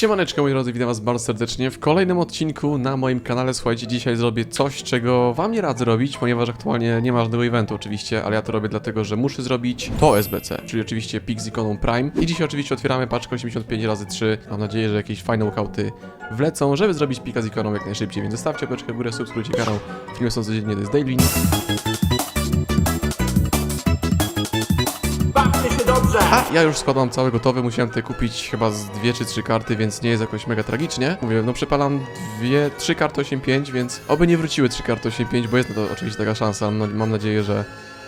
Siemaneczko moi drodzy, witam was bardzo serdecznie w kolejnym odcinku na moim kanale. Słuchajcie, dzisiaj zrobię coś, czego wam nie radzę robić, ponieważ aktualnie nie ma żadnego eventu oczywiście, ale ja to robię dlatego, że muszę zrobić to SBC, czyli oczywiście Pix z Prime. I dzisiaj oczywiście otwieramy paczkę 85 razy 3 Mam nadzieję, że jakieś fajne walkouty wlecą, żeby zrobić Pika z ikoną jak najszybciej, więc zostawcie łapeczkę w górę, subskrybujcie kanał. Filmy są codziennie, to jest Daily. A ja już skład mam cały gotowy, musiałem tutaj kupić chyba z dwie czy trzy karty, więc nie jest jakoś mega tragicznie. Mówię, no przepalam dwie, trzy karty 8.5, więc oby nie wróciły trzy karty 8.5, bo jest na to oczywiście taka szansa. No, mam nadzieję, że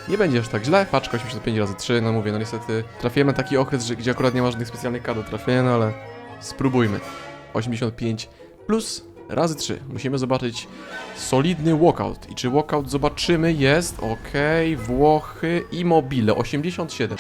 nie będzie aż tak źle. Paczka 85 razy 3, no mówię, no niestety trafiłem na taki okres, że, gdzie akurat nie ma żadnych specjalnych kart do trafienia, no ale spróbujmy. 85 plus razy 3. Musimy zobaczyć solidny walkout. I czy walkout zobaczymy jest, okej, Włochy, Immobile, 87.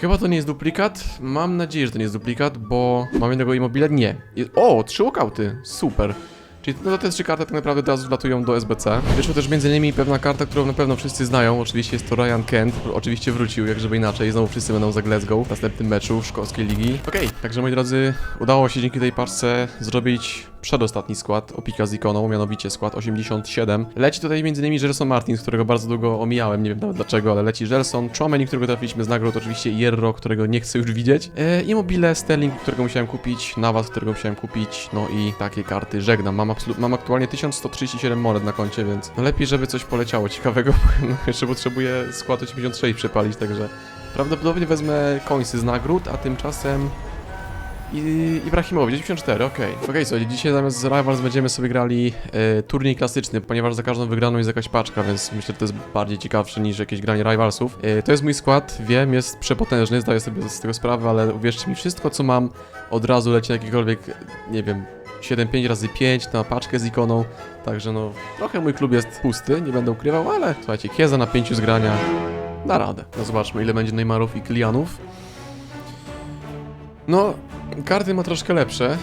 Chyba to nie jest duplikat. Mam nadzieję, że to nie jest duplikat, bo mam jednego immobile. Nie. O, trzy walkouty. Super. Czyli no, te trzy karty tak naprawdę teraz wlatują do SBC. Wyszła też między innymi pewna karta, którą na pewno wszyscy znają. Oczywiście jest to Ryan Kent. Oczywiście wrócił, jak żeby inaczej. Znowu wszyscy będą za Glasgow w następnym meczu szkolskiej ligi. Okej, także moi drodzy, udało się dzięki tej paczce zrobić przedostatni skład Opika z ikoną, mianowicie skład 87. Leci tutaj innymi Gelson Martins, którego bardzo długo omijałem, nie wiem nawet dlaczego, ale leci Gelson, Chomeni, którego trafiliśmy z nagród, oczywiście Jerro, którego nie chcę już widzieć, e, Immobile, Sterling, którego musiałem kupić, Navas, którego musiałem kupić, no i takie karty żegnam. Mam, mam aktualnie 1137 monet na koncie, więc no lepiej, żeby coś poleciało ciekawego, bo no, jeszcze potrzebuję skład 86 przepalić, także prawdopodobnie wezmę końsy z nagród, a tymczasem i Ibrahimowi, 94, okej. Okej, słuchajcie, dzisiaj zamiast Rivals będziemy sobie grali e, turniej klasyczny, ponieważ za każdą wygraną jest jakaś paczka, więc myślę, że to jest bardziej ciekawsze niż jakieś granie Rivalsów. E, to jest mój skład, wiem, jest przepotężny, zdaję sobie z tego sprawę, ale uwierzcie mi, wszystko co mam od razu leci na jakikolwiek, nie wiem, 7-5 razy 5 na paczkę z ikoną, także no, trochę mój klub jest pusty, nie będę ukrywał, ale słuchajcie, Kieza na 5 zgrania da radę. No zobaczmy, ile będzie Neymarów i Klianów. No, karty ma troszkę lepsze,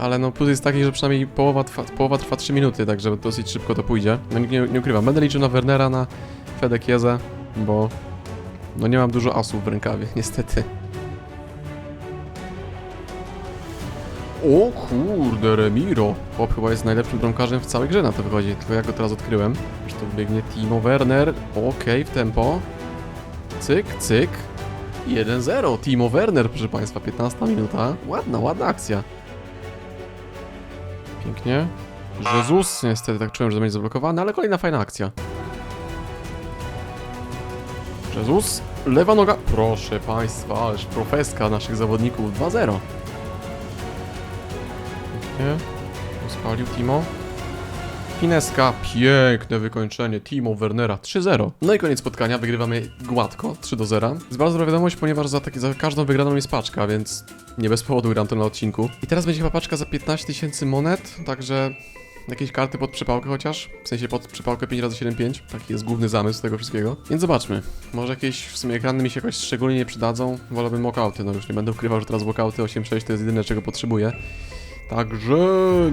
ale no plus jest taki, że przynajmniej połowa trwa, połowa trwa 3 minuty, także dosyć szybko to pójdzie. No nie, nie ukrywam, będę liczył na Wernera, na Fedekiezę, bo no nie mam dużo asów w rękawie, niestety. O kurde, Remiro! Chłop chyba jest najlepszym bramkarzem w całej grze na to wychodzi, tylko ja go teraz odkryłem. Że to biegnie Timo Werner, okej, w tempo. Cyk, cyk. 1-0, Timo Werner, proszę Państwa, 15 minuta. Ładna, ładna akcja. Pięknie. Jezus, niestety tak czułem, że będzie zablokowany, ale kolejna fajna akcja. Jezus, lewa noga. Proszę Państwa, ależ profeska naszych zawodników 2-0. Pięknie. Spalił Timo. Fineska, piękne wykończenie Timo Wernera 3-0. No i koniec spotkania, wygrywamy gładko 3-0. Z bardzo dobra wiadomość, ponieważ za, taki, za każdą wygraną jest paczka, więc nie bez powodu gram to na odcinku. I teraz będzie chyba paczka za 15 tysięcy monet, także jakieś karty pod przepałkę chociaż, w sensie pod przepałkę 5x75, taki jest główny zamysł tego wszystkiego. Więc zobaczmy, może jakieś w sumie ekrany mi się jakoś szczególnie nie przydadzą, wolałbym walkouty, no już nie będę ukrywał, że teraz walkouty 8.6 to jest jedyne czego potrzebuję. Także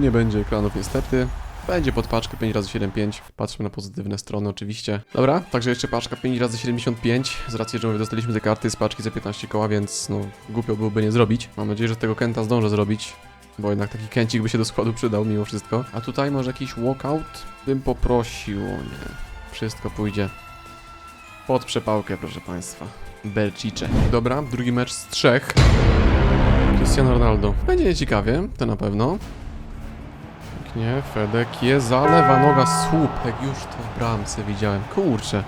nie będzie ekranów niestety. Będzie pod paczkę 5x75. Patrzmy na pozytywne strony oczywiście. Dobra, także jeszcze paczka 5x75. Z racji, że my dostaliśmy te karty z paczki za 15 koła, więc no głupio byłoby nie zrobić. Mam nadzieję, że tego Kenta zdążę zrobić. Bo jednak taki kęcik by się do składu przydał mimo wszystko. A tutaj może jakiś walkout bym poprosił. O nie. Wszystko pójdzie pod przepałkę, proszę Państwa. Belcicze. Dobra, drugi mecz z trzech. Cristiano Ronaldo. Będzie nieciekawie, to na pewno. Pięknie, Fedek jest zalewa noga, słupek, już to w bramce widziałem, kurczę.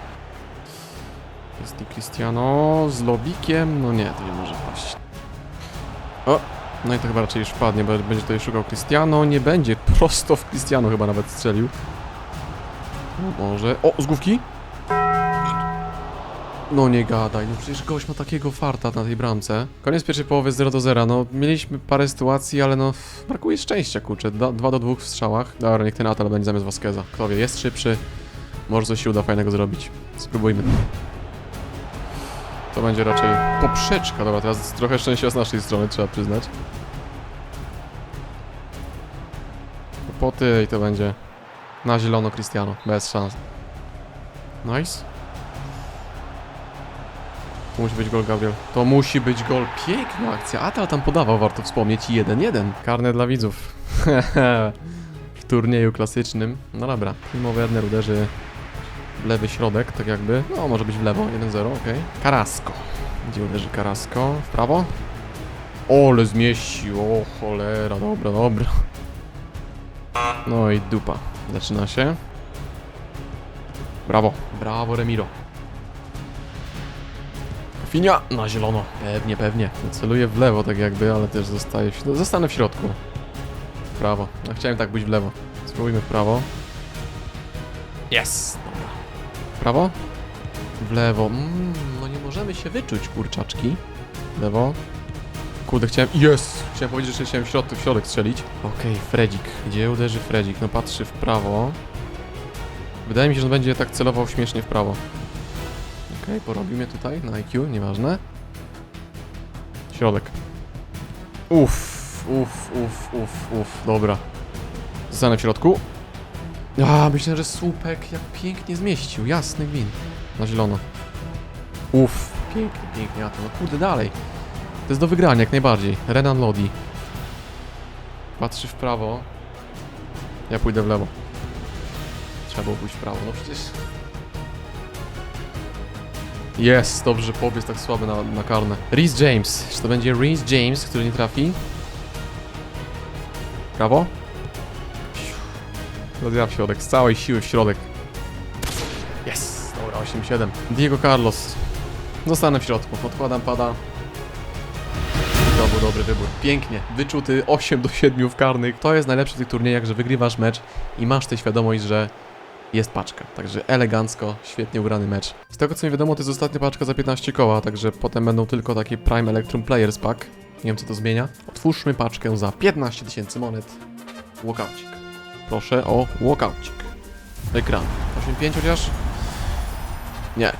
Jest i Cristiano z lobikiem, no nie, to nie może paść. O, no i to chyba raczej już wpadnie, bo będzie tutaj szukał Cristiano, nie będzie, prosto w Cristiano chyba nawet strzelił. Może, o, z główki? No nie gadaj, no przecież gość ma takiego farta na tej bramce. Koniec pierwszej połowy 0 do 0, no mieliśmy parę sytuacji, ale no brakuje szczęścia, kurczę. 2 do 2 w strzałach. Dobra, niech ten Atal będzie zamiast Vasqueza. Kto wie, jest szybszy, może coś się uda fajnego zrobić. Spróbujmy. To będzie raczej poprzeczka, dobra, teraz trochę szczęścia z naszej strony, trzeba przyznać. Poty i to będzie na zielono Cristiano, bez szans. Nice. To musi być gol, Gabriel. To musi być gol. Piękna akcja. Atal tam podawał, warto wspomnieć. I 1-1. Karne dla widzów. w turnieju klasycznym. No dobra. Timo Werner uderzy w lewy środek, tak jakby. No, może być w lewo. 1-0, okej. Karasko. Gdzie uderzy Karasko? W prawo? Ole zmieścił. O cholera. Dobra, dobra. No i dupa. Zaczyna się. Brawo. Brawo, Remiro. Finia na zielono. Pewnie, pewnie. Celuję w lewo tak jakby, ale też zostaję w, zostanę w środku. W prawo. No, chciałem tak być w lewo. Spróbujmy w prawo. Yes! Dobra. W prawo? W lewo. Mm, no nie możemy się wyczuć, kurczaczki. W lewo. Kurde, chciałem... Yes! Chciałem powiedzieć, że chciałem w środek, w środek strzelić. Okej, Fredzik. Gdzie uderzy Fredzik? No patrzy w prawo. Wydaje mi się, że on będzie tak celował śmiesznie w prawo. Okej, porobimy tutaj na IQ, nieważne. Środek. Uff, uff, uff, uff, uff, dobra. Zostanę w środku. A, myślę, że słupek jak pięknie zmieścił, jasny gwin. Na zielono. Uff, pięknie, pięknie, a to no kurde dalej. To jest do wygrania jak najbardziej. Renan Lodi. Patrzy w prawo. Ja pójdę w lewo. Trzeba było pójść w prawo, no przecież... Jest, dobrze, jest tak słaby na, na karne. Reese James. Czy to będzie Reese James, który nie trafi? Prawo? Rozja w środek, z całej siły w środek. Jest, dobra, 8-7. Diego Carlos. Zostanę w środku, odkładam pada. To był dobry wybór. Pięknie, wyczuty 8 do 7 w karnych. To jest najlepsze w tych turniejach, że wygrywasz mecz i masz tę świadomość, że jest paczka. Także elegancko, świetnie ugrany mecz. Z tego co mi wiadomo, to jest ostatnia paczka za 15 koła, także potem będą tylko takie Prime Electrum Players Pack. Nie wiem co to zmienia. Otwórzmy paczkę za 15 tysięcy monet. Walkoucik. Proszę o walkoucik. Ekran. 8.5 chociaż? Nie.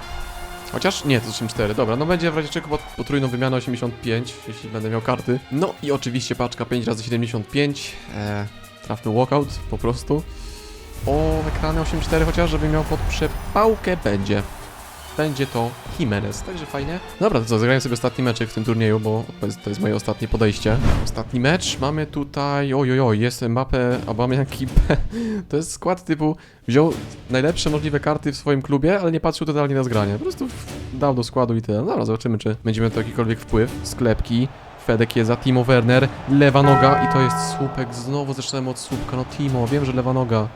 Chociaż? Nie, to 8.4. Dobra, no będzie w razie czego pot- potrójną wymianę 85, jeśli będę miał karty. No i oczywiście paczka 5 razy 75 Eee, trafny walkout po prostu. O, ekrany 8.4 chociaż, żeby miał pod przepałkę będzie. Będzie to Jimenez, także fajnie. Dobra, to co, zagrałem sobie ostatni meczek w tym turnieju, bo to jest, to jest moje ostatnie podejście. Ostatni mecz, mamy tutaj, ojojoj, jest Mbappe, Aubameyang, Kipe. To jest skład typu, wziął najlepsze możliwe karty w swoim klubie, ale nie patrzył totalnie na zgranie. Po prostu dał do składu i tyle. Dobra, zobaczymy, czy będziemy to jakikolwiek wpływ. Sklepki, Fedek jest za Timo Werner, lewa noga i to jest słupek. Znowu zaczynamy od słupka. No Timo, wiem, że lewa noga.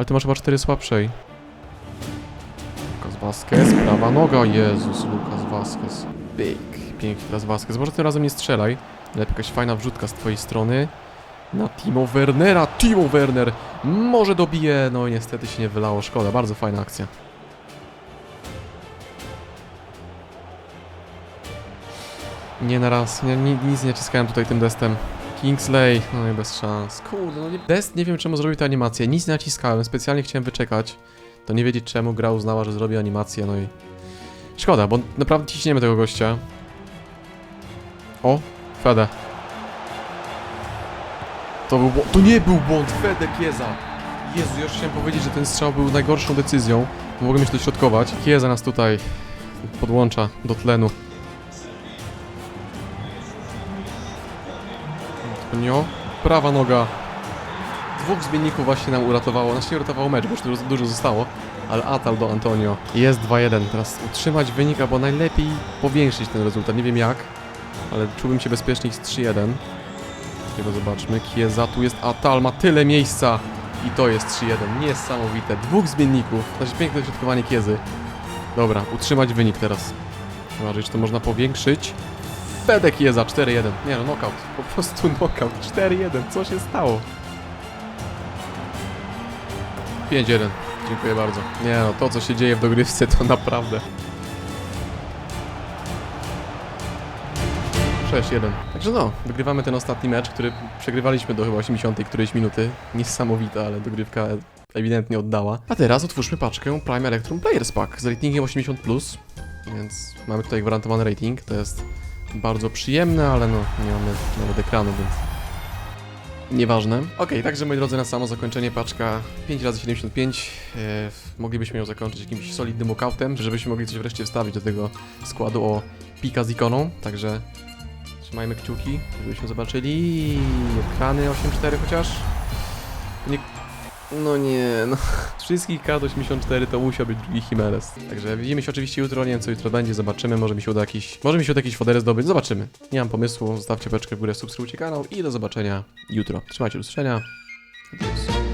Ale ty masz chyba 4 słabszej. Lukas Vasquez, prawa noga. Jezus, Lukas Vasquez. Pyk. Pięknie teraz Vasquez. Może tym razem nie strzelaj. Lepiej jakaś fajna wrzutka z twojej strony. Na Timo Wernera. Timo Werner. Może dobije. No i niestety się nie wylało. Szkoda. Bardzo fajna akcja. Nie na raz. Nie, ni- nic nie naciskałem tutaj tym destem. Kingsley, no i bez szans. Kurde, no nie... Dest nie wiem czemu zrobił tę animację. Nic nie naciskałem, specjalnie chciałem wyczekać. To nie wiedzieć czemu gra uznała, że zrobi animację, no i... Szkoda, bo naprawdę ciśniemy tego gościa. O, Fede. To był błąd. To nie był błąd, Fede Kieza. Jezu, już chciałem powiedzieć, że ten strzał był najgorszą decyzją. Mogłem się dośrodkować. Kieza nas tutaj podłącza do tlenu. Antonio. Prawa noga. Dwóch zmienników właśnie nam uratowało. Znaczy nie uratowało mecz, bo już dużo, zostało. Ale Atal do Antonio. Jest 2-1. Teraz utrzymać wynik, albo najlepiej powiększyć ten rezultat. Nie wiem jak, ale czułbym się bezpieczniej z 3-1. Tylko zobaczmy. Kieza, tu jest Atal, ma tyle miejsca. I to jest 3-1. Niesamowite. Dwóch zmienników. Znaczy piękne dośrodkowanie Kiezy. Dobra, utrzymać wynik teraz. Zobaczyć, czy to można powiększyć. Fedek Jeza 4-1. Nie no, knockout. Po prostu knockout. 4-1. Co się stało? 5-1. Dziękuję bardzo. Nie no, to co się dzieje w dogrywce to naprawdę... 6-1. Także no, wygrywamy ten ostatni mecz, który przegrywaliśmy do chyba 80 którejś minuty. Niesamowite, ale dogrywka ewidentnie oddała. A teraz otwórzmy paczkę Prime Electrum Players Pack z ratingiem 80+, więc mamy tutaj gwarantowany rating, to jest bardzo przyjemne, ale no, nie mamy nawet ekranu, więc Nieważne. Okej, także moi drodzy, na samo zakończenie paczka 5 razy 75 e, Moglibyśmy ją zakończyć jakimś solidnym walkoutem, żebyśmy mogli coś wreszcie wstawić do tego składu o pika z ikoną. Także trzymajmy kciuki, żebyśmy zobaczyli ekrany 8.4 chociaż. Nie... No nie, no. Wszystkich kart 84 to musiał być drugi Himeles. Także widzimy się oczywiście jutro, nie wiem co jutro będzie, zobaczymy, może mi się uda jakiś, może mi się uda jakiś fodery zdobyć, zobaczymy. Nie mam pomysłu, zostawcie beczkę w górę, subskrybujcie kanał i do zobaczenia jutro. Trzymajcie do usłyszenia. Adios.